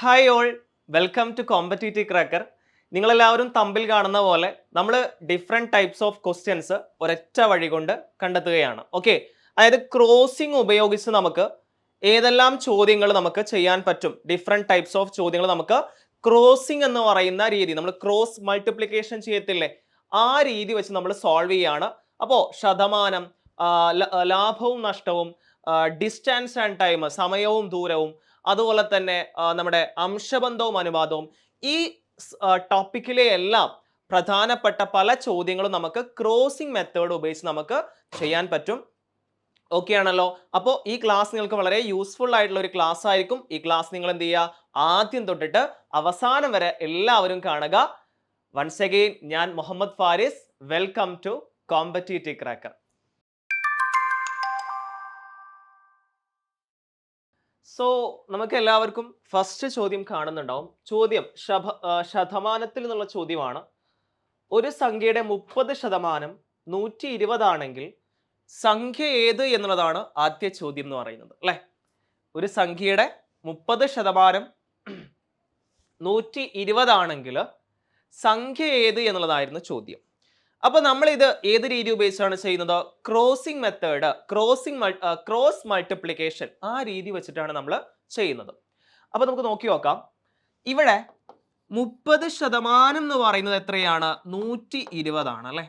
Hi all welcome to competitive cracker നിങ്ങളെല്ലാവരും തമ്പിൽ കാണുന്ന പോലെ നമ്മൾ ഡിഫറെന്റ് ടൈപ്സ് ഓഫ് ക്വസ്റ്റ്യൻസ് ഒരൊറ്റ വഴി കൊണ്ട് കണ്ടെത്തുകയാണ്. ഓക്കെ അതായത് ക്രോസിംഗ് ഉപയോഗിച്ച് നമുക്ക് ഏതെല്ലാം ചോദ്യങ്ങൾ നമുക്ക് ചെയ്യാൻ പറ്റും? ഡിഫറെന്റ് ടൈപ്സ് ഓഫ് ചോദ്യങ്ങൾ നമുക്ക് ക്രോസിംഗ് എന്ന് പറയുന്ന രീതി നമ്മൾ ക്രോസ് മൾട്ടിപ്ലിക്കേഷൻ ചെയ്യത്തില്ലേ? ആ രീതി വെച്ച് നമ്മൾ സോൾവ് ചെയ്യാണ്. അപ്പോൾ ശതമാനം ലാഭവും നഷ്ടവും ഡിസ്റ്റൻസ് ആൻഡ് ടൈം സമയവും ദൂരവും അതുപോലെ തന്നെ നമ്മുടെ അംശബന്ധവും അനുവാദവും. ഈ ടോപ്പിക്കിലെ എല്ലാം പ്രധാനപ്പെട്ട പല ചോദ്യങ്ങളും നമുക്ക് ക്രോസിംഗ് മെത്തേഡ് ഉപയോഗിച്ച് നമുക്ക് ചെയ്യാൻ പറ്റും. ഓക്കെ ആണല്ലോ? അപ്പോൾ ഈ ക്ലാസ് നിങ്ങൾക്ക് വളരെ യൂസ്ഫുൾ ആയിട്ടുള്ള ഒരു ക്ലാസ് ആയിരിക്കും. ഈ ക്ലാസ് നിങ്ങൾ എന്ത് ചെയ്യുക ആദ്യം തൊട്ടിട്ട് അവസാനം വരെ എല്ലാവരും കാണുക. വൺസ് അഗെയിൻ ഞാൻ Muhammad Faris. Welcome to competitive cracker so നമുക്ക് എല്ലാവർക്കും ഫസ്റ്റ് ചോദ്യം കാണുന്നുണ്ടാവും. ചോദ്യം ശഭ ശതമാനത്തിൽ നിന്നുള്ള ചോദ്യമാണ്. ഒരു സംഖ്യയുടെ മുപ്പത് ശതമാനം നൂറ്റി ഇരുപതാണെങ്കിൽ സംഖ്യ ഏത് എന്നുള്ളതാണ് ആദ്യ ചോദ്യം എന്ന് പറയുന്നത് അല്ലെ? ഒരു സംഖ്യയുടെ മുപ്പത് ശതമാനം നൂറ്റി ഇരുപതാണെങ്കിൽ സംഖ്യ ഏത് എന്നുള്ളതായിരുന്നു ചോദ്യം. അപ്പൊ നമ്മൾ ഇത് ഏത് രീതി ഉപയോഗിച്ചാണ് ചെയ്യുന്നത്? Crossing method crossing cross multiplication ആ രീതി വെച്ചിട്ടാണ് നമ്മൾ ചെയ്യുന്നത്. അപ്പൊ നമുക്ക് നോക്കി നോക്കാം. ഇവിടെ മുപ്പത് ശതമാനം എന്ന് പറയുന്നത് എത്രയാണ്? നൂറ്റി ഇരുപതാണ് അല്ലെ?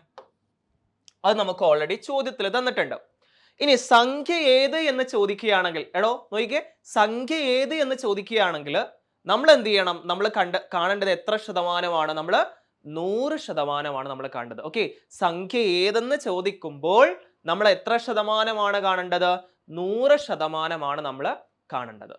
അത് നമുക്ക് ഓൾറെഡി ചോദ്യത്തിൽ തന്നിട്ടുണ്ട്. ഇനി സംഖ്യ ഏത് എന്ന് ചോദിക്കുകയാണെങ്കിൽ എടോ നോക്കിക്കേ. സംഖ്യ ഏത് എന്ന് ചോദിക്കുകയാണെങ്കിൽ നമ്മൾ എന്ത് ചെയ്യണം? നമ്മൾ കണ്ട് കാണേണ്ടത് എത്ര ശതമാനമാണ്? നമ്മൾ നൂറ് ശതമാനമാണ് നമ്മൾ കണ്ടത് ഓക്കെ സംഖ്യ ഏതെന്ന് ചോദിക്കുമ്പോൾ നമ്മൾ എത്ര ശതമാനമാണ് കാണേണ്ടത്? നൂറ് ശതമാനമാണ് നമ്മൾ കാണേണ്ടത്.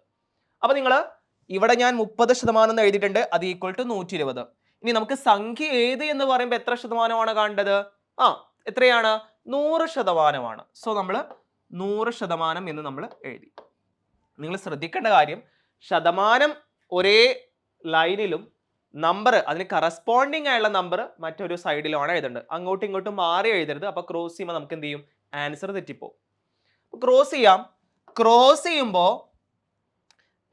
അപ്പൊ നിങ്ങൾ ഇവിടെ ഞാൻ മുപ്പത് ശതമാനം എന്ന് എഴുതിയിട്ടുണ്ട് അത് ഈക്വൽ ടു നൂറ്റി ഇരുപത് ഇനി നമുക്ക് സംഖ്യ ഏത് എന്ന് പറയുമ്പോൾ എത്ര ശതമാനമാണ് കാണേണ്ടത്? ആ എത്രയാണ്? നൂറ് ശതമാനമാണ്. സോ നമ്മൾ നൂറ് ശതമാനം എന്ന് നമ്മൾ എഴുതി. നിങ്ങൾ ശ്രദ്ധിക്കേണ്ട കാര്യം ശതമാനം ഒരേ ലൈനിലും നമ്പർ അതിന് കറസ്പോണ്ടിങ് ആയുള്ള നമ്പർ മറ്റൊരു സൈഡിലാണ് എഴുതേണ്ടത്. അങ്ങോട്ടും ഇങ്ങോട്ടും മാറി എഴുതരുത്. അപ്പൊ ക്രോസ് ചെയ്യുമ്പോൾ നമുക്ക് എന്ത് ചെയ്യും? ആൻസർ തെറ്റിപ്പോ ക്രോസ് ചെയ്യാം. ക്രോസ് ചെയ്യുമ്പോൾ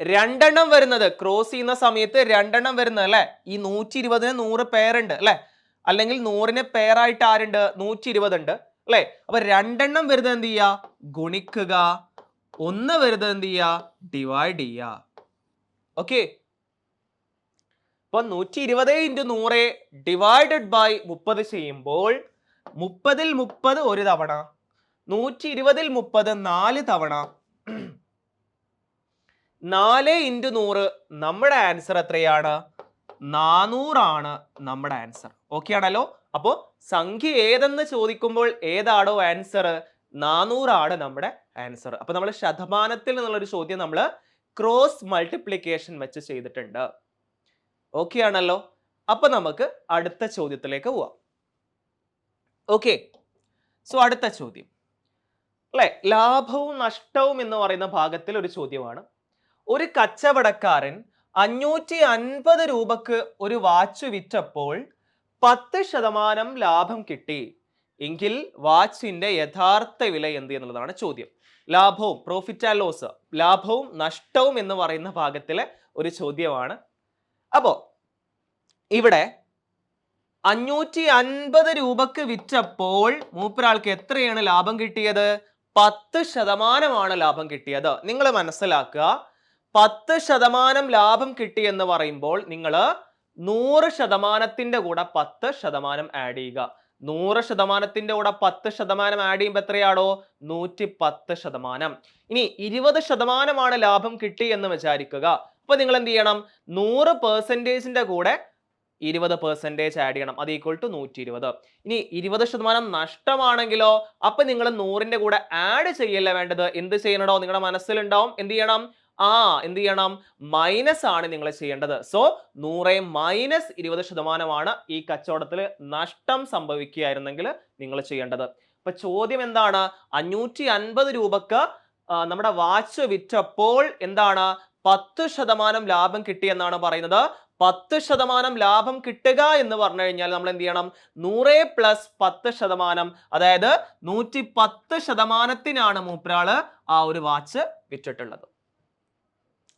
രണ്ടെണ്ണം വരുന്നത് ക്രോസ് ചെയ്യുന്ന സമയത്ത് രണ്ടെണ്ണം വരുന്നത് അല്ലെ? ഈ നൂറ്റി ഇരുപതിന് നൂറ് പേരുണ്ട് അല്ലെ? അല്ലെങ്കിൽ നൂറിന് പേരായിട്ട് ആരുണ്ട്? നൂറ്റി ഇരുപത് ഉണ്ട് അല്ലെ? അപ്പൊ രണ്ടെണ്ണം വരുന്നത് എന്ത് ചെയ്യുക ഗുണിക്കുക. ഒന്ന് വരുന്നത് എന്ത് ചെയ്യുക ഡിവൈഡ് ചെയ്യുക ഓക്കെ അപ്പൊ നൂറ്റി ഇരുപത് ഇന്റു നൂറ് ഡിവൈഡഡ് ബൈ മുപ്പത് ചെയ്യുമ്പോൾ മുപ്പതിൽ മുപ്പത് ഒരു തവണ നൂറ്റി ഇരുപതിൽ മുപ്പത് നാല് തവണ. നാല് ഇന്റു നൂറ് നമ്മുടെ ആൻസർ എത്രയാണ്? നാനൂറാണ് നമ്മുടെ ആൻസർ. ഓക്കെ ആണല്ലോ? അപ്പോൾ സംഖ്യ ഏതെന്ന് ചോദിക്കുമ്പോൾ ഏതാണോ ആൻസർ? നാനൂറാണ് നമ്മുടെ ആൻസർ. അപ്പോൾ നമ്മൾ ശതമാനത്തിൽ നിന്നുള്ളൊരു ചോദ്യം നമ്മൾ ക്രോസ് മൾട്ടിപ്ലിക്കേഷൻ വെച്ച് ചെയ്തിട്ടുണ്ട്. ഓക്കെ ആണല്ലോ? അപ്പൊ നമുക്ക് അടുത്ത ചോദ്യത്തിലേക്ക് പോവാം. ഓക്കെ സോ അടുത്ത ചോദ്യം. അല്ലെ? ലാഭവും നഷ്ടവും എന്ന് പറയുന്ന ഭാഗത്തിൽ ഒരു ചോദ്യമാണ്. ഒരു കച്ചവടക്കാരൻ അഞ്ഞൂറ്റി അൻപത് രൂപക്ക് ഒരു വാച്ച് വിറ്റപ്പോൾ പത്ത് ശതമാനം ലാഭം കിട്ടി. എങ്കിൽ വാച്ചിന്റെ യഥാർത്ഥ വില എന്ത് എന്നുള്ളതാണ് ചോദ്യം. ലാഭവും പ്രോഫിറ്റ് ആൻഡ് ലോസ് ലാഭവും നഷ്ടവും എന്ന് പറയുന്ന ഭാഗത്തിലെ ഒരു ചോദ്യമാണ്. അപ്പോ ഇവിടെ അഞ്ഞൂറ്റി അൻപത് രൂപക്ക് വിറ്റപ്പോൾ മൂപ്പരാൾക്ക് എത്രയാണ് ലാഭം കിട്ടിയത്? പത്ത് ശതമാനമാണ് ലാഭം കിട്ടിയത്. നിങ്ങൾ മനസ്സിലാക്കുക. പത്ത് ശതമാനം ലാഭം കിട്ടി എന്ന് പറയുമ്പോൾ നിങ്ങൾ നൂറ് ശതമാനത്തിന്റെ കൂടെ പത്ത് ശതമാനം ആഡ് ചെയ്യുക. നൂറ് ശതമാനത്തിന്റെ കൂടെ പത്ത് ശതമാനം ആഡ് ചെയ്യുമ്പോൾ എത്രയാണോ നൂറ്റി പത്ത് ശതമാനം. ഇനി ഇരുപത് ശതമാനമാണ് ലാഭം കിട്ടി എന്ന് വിചാരിക്കുക. അപ്പൊ നിങ്ങൾ എന്ത് ചെയ്യണം? നൂറ് പെർസെന്റേജിന്റെ കൂടെ ഇരുപത് പെർസെന്റേജ് ആഡ് ചെയ്യണം. അത് ഈക്വൽ ടു നൂറ്റി ഇരുപത് ഇനി ഇരുപത് ശതമാനം നഷ്ടമാണെങ്കിലോ അപ്പൊ നിങ്ങൾ നൂറിന്റെ കൂടെ ആഡ് ചെയ്യല്ല വേണ്ടത്? എന്ത് ചെയ്യണോ നിങ്ങളുടെ മനസ്സിലുണ്ടാവും. എന്ത് ചെയ്യണം? ആ എന്ത് ചെയ്യണം? മൈനസ് ആണ് നിങ്ങൾ ചെയ്യേണ്ടത്. സോ നൂറ് മൈനസ് ഇരുപത് ശതമാനമാണ് ഈ കച്ചവടത്തിൽ നഷ്ടം സംഭവിക്കുകയായിരുന്നെങ്കിൽ നിങ്ങൾ ചെയ്യേണ്ടത്. ഇപ്പൊ ചോദ്യം എന്താണ്? അഞ്ഞൂറ്റി അൻപത് രൂപക്ക് നമ്മുടെ വാച്ച് വിറ്റപ്പോൾ എന്താണ്? പത്ത് ശതമാനം ലാഭം കിട്ടി എന്നാണ് പറയുന്നത്. പത്ത് ശതമാനം ലാഭം കിട്ടുക എന്ന് പറഞ്ഞു കഴിഞ്ഞാൽ നമ്മൾ എന്ത് ചെയ്യണം? നൂറേ പ്ലസ് പത്ത് ശതമാനം അതായത് നൂറ്റി പത്ത് ശതമാനത്തിനാണ് മൂപ്പരാൾ ആ ഒരു വാച്ച് വിറ്റിട്ടുള്ളത്.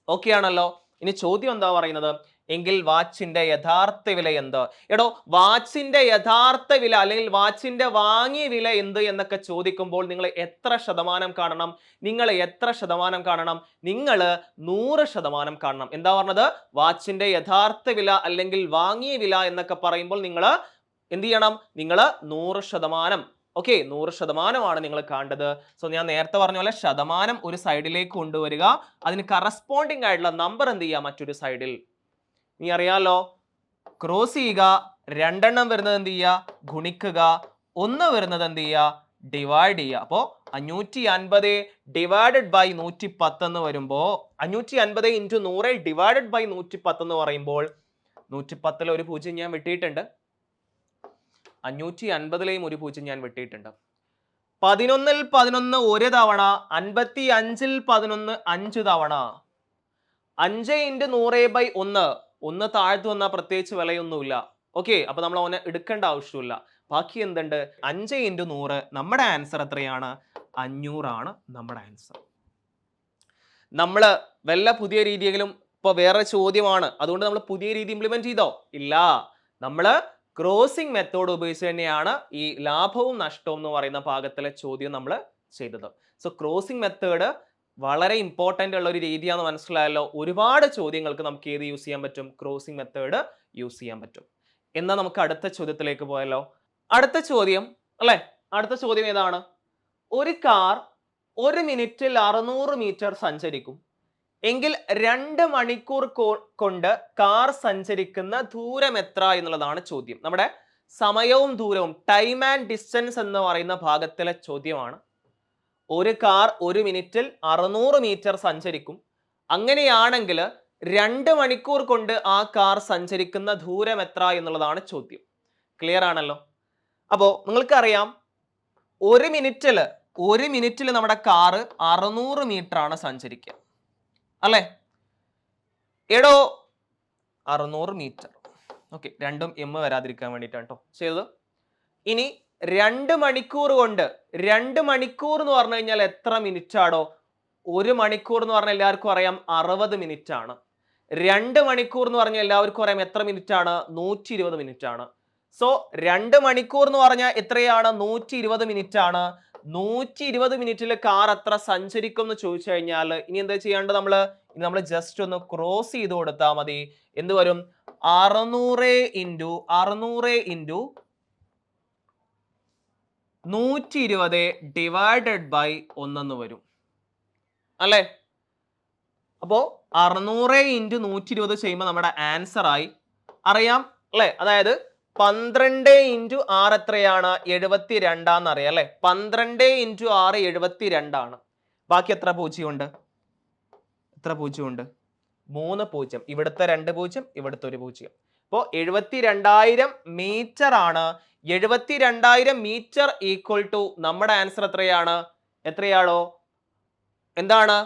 ഓക്കെ ആണല്ലോ. ഇനി ചോദ്യം എന്താ പറയുന്നത്? എങ്കിൽ വാച്ചിന്റെ യഥാർത്ഥ വില എന്ത്? എടോ വാച്ചിന്റെ യഥാർത്ഥ വില അല്ലെങ്കിൽ വാച്ചിന്റെ വാങ്ങിയ വില എന്ത് എന്നൊക്കെ ചോദിക്കുമ്പോൾ നിങ്ങൾ എത്ര ശതമാനം കാണണം? നിങ്ങൾ എത്ര ശതമാനം കാണണം? നിങ്ങൾ നൂറ് ശതമാനം കാണണം. എന്താ പറഞ്ഞത്? വാച്ചിന്റെ യഥാർത്ഥ വില അല്ലെങ്കിൽ വാങ്ങിയ വില എന്നൊക്കെ പറയുമ്പോൾ നിങ്ങൾ എന്ത് ചെയ്യണം? നിങ്ങൾ നൂറ് ശതമാനം. ഓക്കെ നൂറ് ശതമാനമാണ് നിങ്ങൾ കാണേണ്ടത്. സോ ഞാൻ നേരത്തെ പറഞ്ഞ പോലെ ശതമാനം ഒരു സൈഡിലേക്ക് കൊണ്ടുവരിക. അതിന് കറസ്പോണ്ടിങ് ആയിട്ടുള്ള നമ്പർ എന്ത് ചെയ്യുക? മറ്റൊരു സൈഡിൽ. നീ അറിയാലോ ക്രോസ് ചെയ്യുക രണ്ടെണ്ണം വരുന്നത് എന്ത് ചെയ്യുക? ഗുണിക്കുക. ഒന്ന് വരുന്നത് എന്ത് ചെയ്യുക? ഡിവൈഡ് ചെയ്യുക. അപ്പോൾ അഞ്ഞൂറ്റി അൻപത് ഡിവൈഡഡ് ബൈ നൂറ്റി പത്ത് എന്ന് വരുമ്പോൾ അഞ്ഞൂറ്റി അൻപത് ഇന്റു നൂറ് ഡിവൈഡഡ് ബൈ നൂറ്റി പത്ത് എന്ന് പറയുമ്പോൾ നൂറ്റി പത്തിൽ ഒരു പൂജ്യം ഞാൻ വെട്ടിയിട്ടുണ്ട്. അഞ്ഞൂറ്റി അൻപതിലെയും ഒരു പൂജ്യം ഞാൻ വെട്ടിയിട്ടുണ്ട്. പതിനൊന്നിൽ പതിനൊന്ന് ഒരു തവണ അൻപത്തി അഞ്ചിൽ പതിനൊന്ന് അഞ്ച് തവണ. അഞ്ച് ഇന്റു നൂറ് ബൈ ഒന്ന് ഒന്ന് താഴ്ത്തു വന്നാൽ പ്രത്യേകിച്ച് വിലയൊന്നുമില്ല. ഓക്കെ അപ്പൊ നമ്മൾ അവനെ എടുക്കേണ്ട ആവശ്യമില്ല ബാക്കി എന്തുണ്ട്? അഞ്ച് ഇന്റു നൂറ് നമ്മുടെ ആൻസർ എത്രയാണ്? അഞ്ഞൂറാണ് നമ്മുടെ ആൻസർ നമ്മൾ വല്ല പുതിയ രീതിയെങ്കിലും ഇപ്പൊ വേറെ ചോദ്യമാണ്. അതുകൊണ്ട് നമ്മൾ പുതിയ രീതി ഇംപ്ലിമെന്റ് ചെയ്തോ? ഇല്ല. നമ്മൾ ക്രോസിംഗ് മെത്തേഡ് ഉപയോഗിച്ച് തന്നെയാണ് ഈ ലാഭവും നഷ്ടവും എന്ന് പറയുന്ന ഭാഗത്തിലെ ചോദ്യം നമ്മൾ ചെയ്തത്. സോ ക്രോസിംഗ് മെത്തേഡ് വളരെ ഇമ്പോർട്ടന്റ് ഉള്ള ഒരു രീതിയാണെന്ന് മനസ്സിലായല്ലോ. ഒരുപാട് ചോദ്യങ്ങൾക്ക് നമുക്ക് ഏത് യൂസ് ചെയ്യാൻ പറ്റും? ക്രോസിംഗ് മെത്തേഡ് യൂസ് ചെയ്യാൻ പറ്റും. എന്നാൽ നമുക്ക് അടുത്ത ചോദ്യത്തിലേക്ക് പോയല്ലോ അടുത്ത ചോദ്യം അല്ലേ? അടുത്ത ചോദ്യം ഏതാണ്? ഒരു കാർ ഒരു മിനിറ്റിൽ അറുന്നൂറ് മീറ്റർ സഞ്ചരിക്കും. എങ്കിൽ രണ്ട് മണിക്കൂർ കൊണ്ട് കാർ സഞ്ചരിക്കുന്ന ദൂരം എത്ര എന്നുള്ളതാണ് ചോദ്യം. നമ്മുടെ സമയവും ദൂരവും ടൈം ആൻഡ് ഡിസ്റ്റൻസ് എന്ന് പറയുന്ന ഭാഗത്തിലെ ചോദ്യമാണ്. ഒരു കാർ ഒരു മിനിറ്റിൽ അറുന്നൂറ് മീറ്റർ സഞ്ചരിക്കും. അങ്ങനെയാണെങ്കിൽ രണ്ട് മണിക്കൂർ കൊണ്ട് ആ കാർ സഞ്ചരിക്കുന്ന ദൂരം എത്ര എന്നുള്ളതാണ് ചോദ്യം. ക്ലിയർ ആണല്ലോ? അപ്പോൾ നിങ്ങൾക്കറിയാം ഒരു മിനിറ്റിൽ ഒരു മിനിറ്റിൽ നമ്മുടെ കാറ് അറുന്നൂറ് മീറ്റർ ആണ് സഞ്ചരിക്കുക. അല്ലേ? എടോ അറുന്നൂറ് മീറ്റർ. ഓക്കെ രണ്ടും എം വരാതിരിക്കാൻ വേണ്ടിയിട്ടാണ് കേട്ടോ ചെയ്തത്. ഇനി രണ്ട് മണിക്കൂർ കൊണ്ട് രണ്ട് മണിക്കൂർ എന്ന് പറഞ്ഞു കഴിഞ്ഞാൽ എത്ര മിനിറ്റ് ആണോ ഒരു മണിക്കൂർ എന്ന് പറഞ്ഞാൽ എല്ലാവർക്കും അറിയാം അറുപത് മിനിറ്റ് ആണ്. രണ്ട് മണിക്കൂർ എന്ന് പറഞ്ഞാൽ എല്ലാവർക്കും അറിയാം എത്ര മിനിറ്റ് ആണ്? നൂറ്റി ഇരുപത് മിനിറ്റ് ആണ്. സോ രണ്ട് മണിക്കൂർ എന്ന് പറഞ്ഞാൽ എത്രയാണ്? നൂറ്റി ഇരുപത് മിനിറ്റ് ആണ്. നൂറ്റി ഇരുപത് മിനിറ്റിൽ കാർ എത്ര സഞ്ചരിക്കും എന്ന് ചോദിച്ചു കഴിഞ്ഞാൽ ഇനി എന്താ ചെയ്യേണ്ടത് നമ്മൾ നമ്മൾ ജസ്റ്റ് ഒന്ന് ക്രോസ് ചെയ്ത് കൊടുത്താൽ മതി. എന്ത് വരും? അറുന്നൂറ് ഇന്റു അറുന്നൂറ് ഇന്റു നൂറ്റി ഇരുപത് ഡിവൈഡഡ് ബൈ ഒന്നെന്ന് വരും. അല്ലേ? അപ്പോൾ അറുന്നൂറ് ഇന്റു നൂറ്റി ഇരുപത് ചെയ്യുമ്പോൾ നമ്മുടെ ആൻസർ ആയി. അറിയാം അല്ലേ? അതായത് പന്ത്രണ്ട് ഇന്റു ആറ് എത്രയാണ്? എഴുപത്തി രണ്ടാന്ന് അറിയാം അല്ലേ? പന്ത്രണ്ട് ഇന്റു ആറ് എഴുപത്തി രണ്ടാണ് ബാക്കി എത്ര പൂജ്യമുണ്ട്? എത്ര പൂജ്യമുണ്ട്? മൂന്ന് പൂജ്യം. ഇവിടുത്തെ രണ്ട് പൂജ്യം ഇവിടുത്തെ ഒരു പൂജ്യം. അപ്പോൾ എഴുപത്തി രണ്ടായിരം മീറ്റർ ആണ്. എഴുപത്തി രണ്ടായിരം മീറ്റർ ഈക്വൽ ടു നമ്മുടെ ആൻസർ എത്രയാണ്? എത്രയാണോ? എന്താണ്?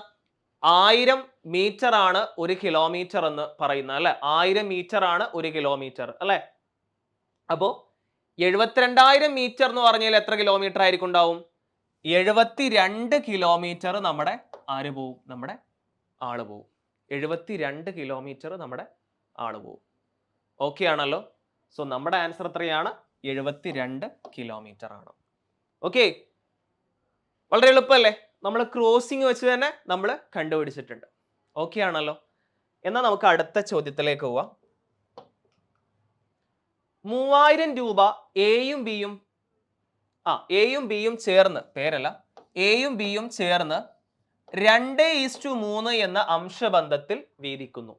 ആയിരം മീറ്റർ ആണ് ഒരു കിലോമീറ്റർ എന്ന് പറയുന്നത് അല്ലെ? ആയിരം മീറ്റർ ആണ് ഒരു കിലോമീറ്റർ അല്ലെ? അപ്പോ എഴുപത്തിരണ്ടായിരം മീറ്റർ എന്ന് പറഞ്ഞാൽ എത്ര കിലോമീറ്റർ ആയിരിക്കും ഉണ്ടാവും? എഴുപത്തി രണ്ട് കിലോമീറ്റർ നമ്മുടെ ആര് പോവും? നമ്മുടെ ആൾ പോവും. എഴുപത്തി രണ്ട് കിലോമീറ്റർ നമ്മുടെ ആൾ പോവും. ഓക്കെ ആണല്ലോ. സോ നമ്മുടെ ആൻസർ എത്രയാണ്? എഴുപത്തി രണ്ട് കിലോമീറ്റർ ആണ്. ഓക്കെ വളരെ എളുപ്പമല്ലേ? നമ്മൾ ക്രോസിംഗ് വെച്ച് തന്നെ നമ്മൾ കണ്ടുപിടിച്ചിട്ടുണ്ട്. ഓക്കെ ആണല്ലോ? എന്നാൽ നമുക്ക് അടുത്ത ചോദ്യത്തിലേക്ക് പോവാം. മൂവായിരം രൂപ എയും ബിയും ആ എയും ബിയും ചേർന്ന് പേരല്ല എയും ബിയും ചേർന്ന് രണ്ട് ഈസ്റ്റു മൂന്ന് എന്ന അംശബന്ധത്തിൽ വീതിക്കുന്നു.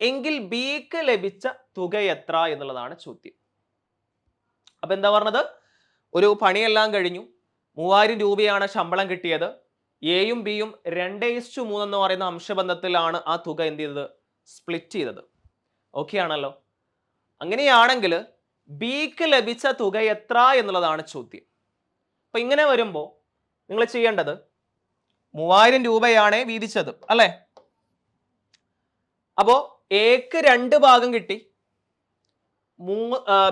എങ്കിൽ ബിക്ക് ലഭിച്ച തുക എത്ര എന്നുള്ളതാണ് ചോദ്യം. അപ്പൊ എന്താ പറഞ്ഞത്? ഒരു പണിയെല്ലാം കഴിഞ്ഞു. മൂവായിരം രൂപയാണ് ശമ്പളം കിട്ടിയത്. എയും ബിയും രണ്ട് ഇസ്റ്റു മൂന്ന് എന്ന് പറയുന്ന അംശബന്ധത്തിലാണ് ആ തുക എന്ത് ചെയ്തത്? സ്പ്ലിറ്റ് ചെയ്തത്. ഓക്കെ ആണല്ലോ? അങ്ങനെയാണെങ്കിൽ ബിക്ക് ലഭിച്ച തുക എത്ര എന്നുള്ളതാണ് ചോദ്യം. അപ്പൊ ഇങ്ങനെ വരുമ്പോൾ നിങ്ങൾ ചെയ്യേണ്ടത് മൂവായിരം രൂപയാണ് വീതിച്ചത് അല്ലേ? അപ്പോ എക്ക് രണ്ട് ഭാഗം കിട്ടി. മൂ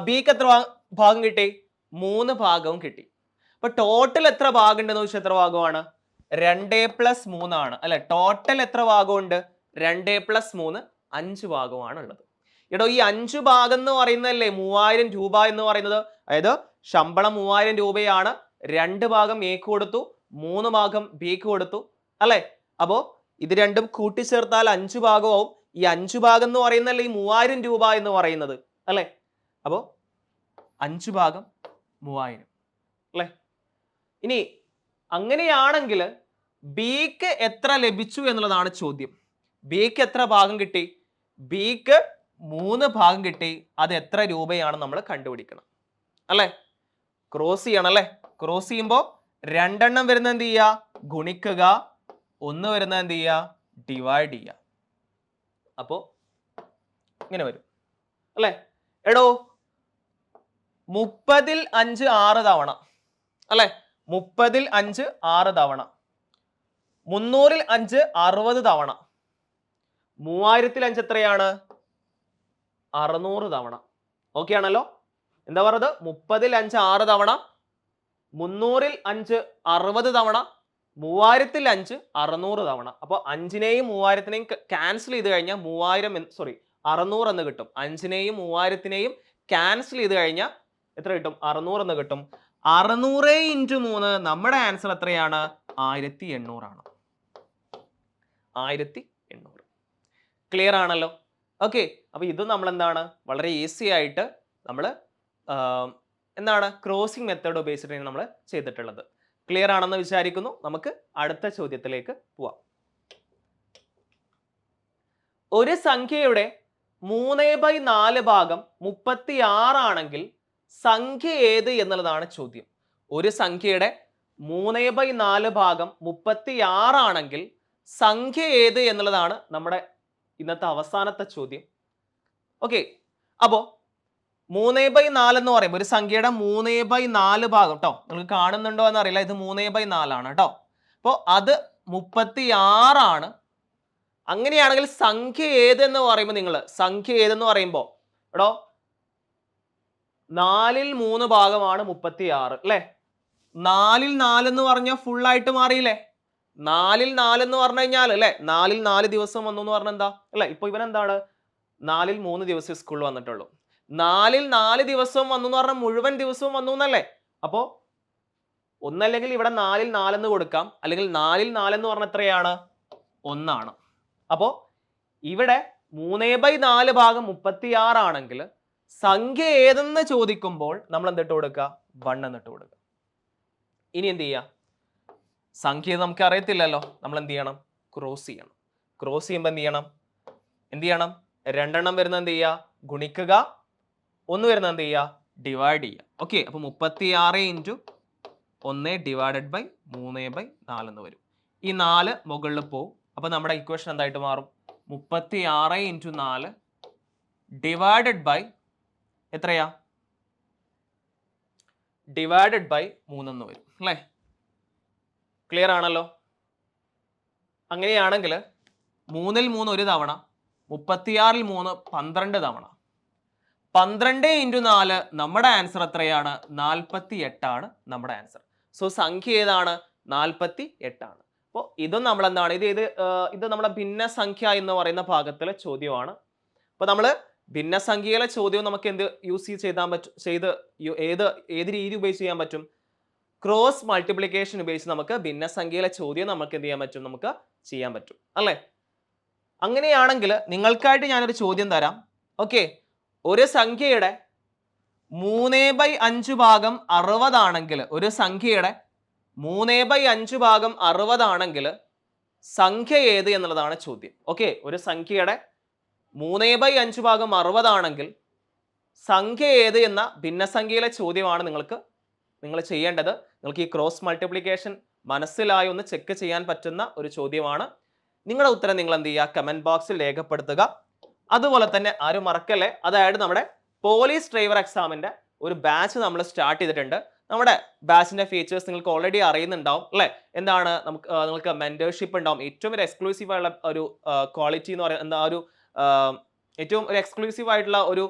ബിക്ക് എത്ര ഭാഗം കിട്ടി? മൂന്ന് ഭാഗവും കിട്ടി. അപ്പൊ ടോട്ടൽ എത്ര ഭാഗം ഉണ്ടെന്ന് ചോദിച്ചാൽ എത്ര ഭാഗമാണ്? രണ്ട് പ്ലസ് മൂന്നാണ്. അല്ലെ? ടോട്ടൽ എത്ര ഭാഗമുണ്ട്? രണ്ട് പ്ലസ് മൂന്ന് അഞ്ച് ഭാഗമാണ് ഉള്ളത് ഇടോ ഈ അഞ്ച് ഭാഗം എന്ന് പറയുന്നതല്ലേ? മൂവായിരം രൂപ എന്ന് പറയുന്നത്. അതായത് ശമ്പളം മൂവായിരം രൂപയാണ്. രണ്ട് ഭാഗം എക്ക് കൊടുത്തു. മൂന്ന് ഭാഗം ബിക്ക് കൊടുത്തു. അല്ലേ? അപ്പോ ഇത് രണ്ടും കൂട്ടിച്ചേർത്താൽ അഞ്ചു ഭാഗമാവും. ഈ അഞ്ചു ഭാഗം എന്ന് പറയുന്നതല്ലേ ഈ മൂവായിരം രൂപ എന്ന് പറയുന്നത് അല്ലേ? അപ്പോ അഞ്ചു ഭാഗം മൂവായിരം അല്ലേ? ഇനി അങ്ങനെയാണെങ്കിൽ ബിക്ക് എത്ര ലഭിച്ചു എന്നുള്ളതാണ് ചോദ്യം. ബിക്ക് എത്ര ഭാഗം കിട്ടി? ബിക്ക് മൂന്ന് ഭാഗം കിട്ടി. അത് എത്ര രൂപയാണ് നമ്മൾ കണ്ടുപിടിക്കണം അല്ലേ? ക്രോസ് ചെയ്യണം അല്ലേ? ക്രോസ് ചെയ്യുമ്പോൾ രണ്ടെണ്ണം വരുന്ന എന്ത് ചെയ്യുക? ഗുണിക്കുക. ഒന്ന് വരുന്ന എന്ത് ചെയ്യുക? ഡിവൈഡ് ചെയ്യുക. അപ്പോൾ ഇങ്ങനെ വരും. അല്ലേ? എടോ മുപ്പതിൽ അഞ്ച് ആറ് തവണ. അല്ലേ? മുപ്പതിൽ അഞ്ച് ആറ് തവണ. മുന്നൂറിൽ അഞ്ച് അറുപത് തവണ. മൂവായിരത്തിൽ അഞ്ച് എത്രയാണ്? അറുന്നൂറ് തവണ. ഓക്കെ ആണല്ലോ? എന്താ പറയുന്നത്? മുപ്പതിൽ അഞ്ച് ആറ് തവണ മുന്നൂറിൽ അഞ്ച് അറുപത് തവണ മൂവായിരത്തിൽ അഞ്ച് അറുന്നൂറ് തവണ. അപ്പോൾ അഞ്ചിനെയും മൂവായിരത്തിനെയും ക്യാൻസൽ ചെയ്ത് കഴിഞ്ഞാൽ മൂവായിരം സോറി അറുന്നൂറ് എന്ന് കിട്ടും. അഞ്ചിനെയും മൂവായിരത്തിനെയും ക്യാൻസൽ ചെയ്ത് കഴിഞ്ഞാൽ എത്ര കിട്ടും? അറുന്നൂറ് എന്ന് കിട്ടും. അറുന്നൂറ് ഇന്റു മൂന്ന് നമ്മുടെ ആൻസർ എത്രയാണ്? ആയിരത്തി എണ്ണൂറാണ് ആയിരത്തി എണ്ണൂറ്. ക്ലിയർ ആണല്ലോ? ഓക്കെ അപ്പോൾ ഇത് നമ്മൾ എന്താണ് വളരെ ഈസി ആയിട്ട് നമ്മൾ എന്താണ്? ക്രോസിംഗ് മെത്തേഡ് ഉപയോഗിച്ചിട്ടാണ് നമ്മൾ ചെയ്തിട്ടുള്ളത്. ക്ലിയർ ആണെന്ന് വിചാരിക്കുന്നു. നമുക്ക് അടുത്ത ചോദ്യത്തിലേക്ക് പോവാം. ഒരു സംഖ്യയുടെ മൂന്ന് ബൈ നാല് ഭാഗം മുപ്പത്തി ആറാണെങ്കിൽ സംഖ്യ ഏത് എന്നുള്ളതാണ് ചോദ്യം. ഒരു സംഖ്യയുടെ മൂന്ന് ബൈ നാല് ഭാഗം മുപ്പത്തി ആറാണെങ്കിൽ സംഖ്യ ഏത് എന്നുള്ളതാണ് നമ്മുടെ ഇന്നത്തെ അവസാനത്തെ ചോദ്യം. ഓക്കെ അപ്പോൾ മൂന്ന് ബൈ നാല് എന്ന് പറയുമ്പോൾ ഒരു സംഖ്യയുടെ മൂന്ന് ബൈ നാല് ഭാഗം കേട്ടോ നിങ്ങൾക്ക് കാണുന്നുണ്ടോ എന്ന് അറിയില്ല ഇത് മൂന്ന് ബൈ നാലാണ് കേട്ടോ അപ്പോൾ അത് മുപ്പത്തി ആറാണ് അങ്ങനെയാണെങ്കിൽ സംഖ്യ ഏതെന്ന് പറയുമ്പോൾ നിങ്ങൾ സംഖ്യ ഏതെന്ന് പറയുമ്പോൾ എടോ നാലിൽ മൂന്ന് ഭാഗമാണ് മുപ്പത്തി ആറ് അല്ലേ? നാലിൽ നാലെന്ന് പറഞ്ഞാൽ ഫുൾ ആയിട്ട് മാറിയില്ലേ? നാലിൽ നാലെന്ന് പറഞ്ഞു കഴിഞ്ഞാൽ അല്ലേ? നാലിൽ നാല് ദിവസം വന്നു എന്ന് പറഞ്ഞാൽ എന്താ? അല്ലേ? ഇപ്പൊ ഇവൻ എന്താണ് നാലിൽ മൂന്ന് ദിവസം സ്കൂളിൽ വന്നിട്ടുള്ളൂ. നാലിൽ നാല് ദിവസവും വന്നു എന്ന് പറഞ്ഞാൽ മുഴുവൻ ദിവസവും വന്നു എന്നല്ലേ? അപ്പോ ഒന്നല്ലെങ്കിൽ ഇവിടെ നാലിൽ നാലെന്ന് കൊടുക്കാം. അല്ലെങ്കിൽ നാലിൽ നാലെന്ന് പറഞ്ഞ എത്രയാണ്? ഒന്നാണ്. അപ്പോ ഇവിടെ മൂന്നേ ബൈ നാല് ഭാഗം മുപ്പത്തി ആറാണെങ്കിൽ സംഖ്യ ഏതെന്ന് ചോദിക്കുമ്പോൾ നമ്മൾ എന്തിട്ട് കൊടുക്കുക? വൺ എന്നിട്ട് കൊടുക്കുക. ഇനി എന്ത് ചെയ്യുക? സംഖ്യ നമുക്ക് അറിയത്തില്ലല്ലോ. നമ്മൾ എന്ത് ചെയ്യണം? ക്രോസ് ചെയ്യണം. ക്രോസ് ചെയ്യുമ്പോൾ എന്ത് ചെയ്യണം? എന്ത് ചെയ്യണം? രണ്ടെണ്ണം വരുന്ന എന്ത് ചെയ്യുക? ഗുണിക്കുക. ഒന്ന് വരുന്നത് എന്ത് ചെയ്യുക? ഡിവൈഡ് ചെയ്യുക. ഓക്കെ അപ്പോൾ മുപ്പത്തി ആറ് ഇന്റു ഒന്ന് ഡിവൈഡഡ് ബൈ മൂന്ന് ബൈ നാലെന്ന് വരും. ഈ നാല് മുകളിൽ പോവും. അപ്പോൾ നമ്മുടെ ഇക്വേഷൻ എന്തായിട്ട് മാറും? മുപ്പത്തി ആറ് ഇന്റു നാല് ഡിവൈഡഡ് ബൈ എത്രയാ? ഡിവൈഡഡ് ബൈ മൂന്നെന്ന് വരും. അല്ലേ? ക്ലിയർ ആണല്ലോ? അങ്ങനെയാണെങ്കിൽ മൂന്നിൽ മൂന്ന് ഒരു തവണ മുപ്പത്തിയാറിൽ മൂന്ന് പന്ത്രണ്ട് തവണ പന്ത്രണ്ട് ഇന്റു നാല് നമ്മുടെ ആൻസർ എത്രയാണ്? നാൽപ്പത്തി എട്ടാണ് നമ്മുടെ ആൻസർ. സോ സംഖ്യ ഏതാണ്? നാൽപ്പത്തി എട്ടാണ് അപ്പോൾ ഇതും നമ്മൾ എന്താണ് ഇത് ഇത് ഇത് നമ്മുടെ ഭിന്നസംഖ്യ എന്ന് പറയുന്ന ഭാഗത്തിലെ ചോദ്യമാണ്. അപ്പോൾ നമ്മൾ ഭിന്നസംഖ്യയിലെ ചോദ്യം നമുക്ക് എന്ത് യൂസ് ചെയ്താൻ പറ്റും? ചെയ്ത് ഏത് ഏത് രീതി ഉപയോഗിച്ച് ചെയ്യാൻ പറ്റും? ക്രോസ് മൾട്ടിപ്ലിക്കേഷൻ ഉപയോഗിച്ച് നമുക്ക് ഭിന്നസംഖ്യയിലെ ചോദ്യം നമുക്ക് എന്ത് ചെയ്യാൻ പറ്റും? നമുക്ക് ചെയ്യാൻ പറ്റും. അല്ലേ? അങ്ങനെയാണെങ്കിൽ നിങ്ങൾക്കായിട്ട് ഞാനൊരു ചോദ്യം തരാം. ഓക്കെ? ഒരു സംഖ്യയുടെ മൂന്ന് ബൈ അഞ്ച് ഭാഗം അറുപതാണെങ്കിൽ ഒരു സംഖ്യയുടെ മൂന്ന് ബൈ അഞ്ച് ഭാഗം അറുപതാണെങ്കിൽ സംഖ്യ ഏത് എന്നുള്ളതാണ് ചോദ്യം. ഓക്കെ ഒരു സംഖ്യയുടെ മൂന്ന് ബൈ അഞ്ച് ഭാഗം അറുപതാണെങ്കിൽ സംഖ്യ ഏത് എന്ന ഭിന്നസംഖ്യയിലെ ചോദ്യമാണ് നിങ്ങൾക്ക് നിങ്ങൾ ചെയ്യേണ്ടത്. നിങ്ങൾക്ക് ഈ ക്രോസ് മൾട്ടിപ്ലിക്കേഷൻ മനസ്സിലായി ഒന്ന് ചെക്ക് ചെയ്യാൻ പറ്റുന്ന ഒരു ചോദ്യമാണ്. നിങ്ങളുടെ ഉത്തരം നിങ്ങൾ എന്ത് ചെയ്യുക? കമന്റ് ബോക്സിൽ രേഖപ്പെടുത്തുക. അതുപോലെ തന്നെ ആരും മറക്കല്ലേ? അതായത് നമ്മുടെ പോലീസ് ഡ്രൈവർ എക്സാമിന്റെ ഒരു ബാച്ച് നമ്മൾ സ്റ്റാർട്ട് ചെയ്തിട്ടുണ്ട്. നമ്മുടെ ബാച്ചിന്റെ ഫീച്ചേഴ്സ് നിങ്ങൾക്ക് ഓൾറെഡി അറിയുന്നുണ്ടാവും അല്ലേ? എന്താണ് നമുക്ക് നിങ്ങൾക്ക് മെന്റർഷിപ്പ് ഉണ്ടാവും. ഏറ്റവും ഒരു എക്സ്ക്ലൂസീവ് ആയുള്ള ഒരു ക്വാളിറ്റി എന്ന് പറയുന്ന എന്താ ഒരു ഏറ്റവും ഒരു എക്സ്ക്ലൂസീവ് ആയിട്ടുള്ള ഒരു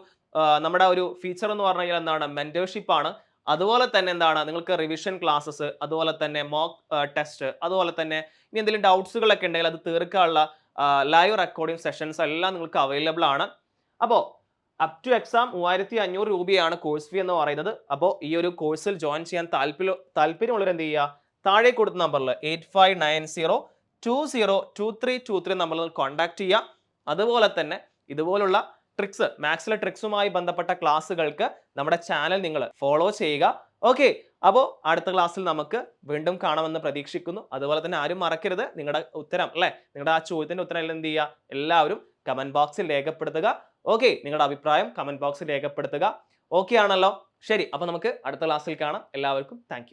നമ്മുടെ ഒരു ഫീച്ചർ എന്ന് പറഞ്ഞു കഴിഞ്ഞാൽ എന്താണ്? മെന്റർഷിപ്പ് ആണ്. അതുപോലെ തന്നെ എന്താണ്? നിങ്ങൾക്ക് റിവിഷൻ ക്ലാസ്സസ് അതുപോലെ തന്നെ മോക്ക് ടെസ്റ്റ് അതുപോലെ തന്നെ ഇനി എന്തെങ്കിലും ഡൗട്ട്സുകളൊക്കെ ഉണ്ടെങ്കിൽ അത് തീർക്കാനുള്ള ലൈവ് റെക്കോർഡിംഗ് സെഷൻസ് എല്ലാം നിങ്ങൾക്ക് അവൈലബിൾ ആണ്. അപ്പോൾ അപ് ടു എക്സാം മൂവായിരത്തി അഞ്ഞൂറ് രൂപയാണ് കോഴ്സ് ഫീ എന്ന് പറയുന്നത്. അപ്പോൾ ഈ ഒരു കോഴ്സിൽ ജോയിൻ ചെയ്യാൻ താല്പര്യം താല്പര്യമുള്ളവർ എന്ത് ചെയ്യുക? താഴെ കൊടുത്ത നമ്പറിൽ eight five nine zero two zero two three two three നമ്പറിൽ കോൺടാക്ട് ചെയ്യുക. അതുപോലെ തന്നെ ഇതുപോലുള്ള ട്രിക്സ് മാത്സിലെ ട്രിക്സുമായി ബന്ധപ്പെട്ട ക്ലാസ്സുകൾക്ക് നമ്മുടെ ചാനൽ നിങ്ങൾ ഫോളോ ചെയ്യുക. ഓക്കെ അപ്പോൾ അടുത്ത ക്ലാസ്സിൽ നമുക്ക് വീണ്ടും കാണാമെന്ന് പ്രതീക്ഷിക്കുന്നു. അതുപോലെ തന്നെ ആരും മറക്കരുത്. നിങ്ങളുടെ ഉത്തരം അല്ലേ? നിങ്ങളുടെ ആ ചോദ്യത്തിന്റെ ഉത്തരം എന്ത് ചെയ്യുക? എല്ലാവരും കമന്റ് ബോക്സിൽ രേഖപ്പെടുത്തുക. ഓക്കെ നിങ്ങളുടെ അഭിപ്രായം കമന്റ് ബോക്സിൽ രേഖപ്പെടുത്തുക. ഓക്കെ ആണല്ലോ? ശരി അപ്പോൾ നമുക്ക് അടുത്ത ക്ലാസ്സിൽ കാണാം. എല്ലാവർക്കും താങ്ക്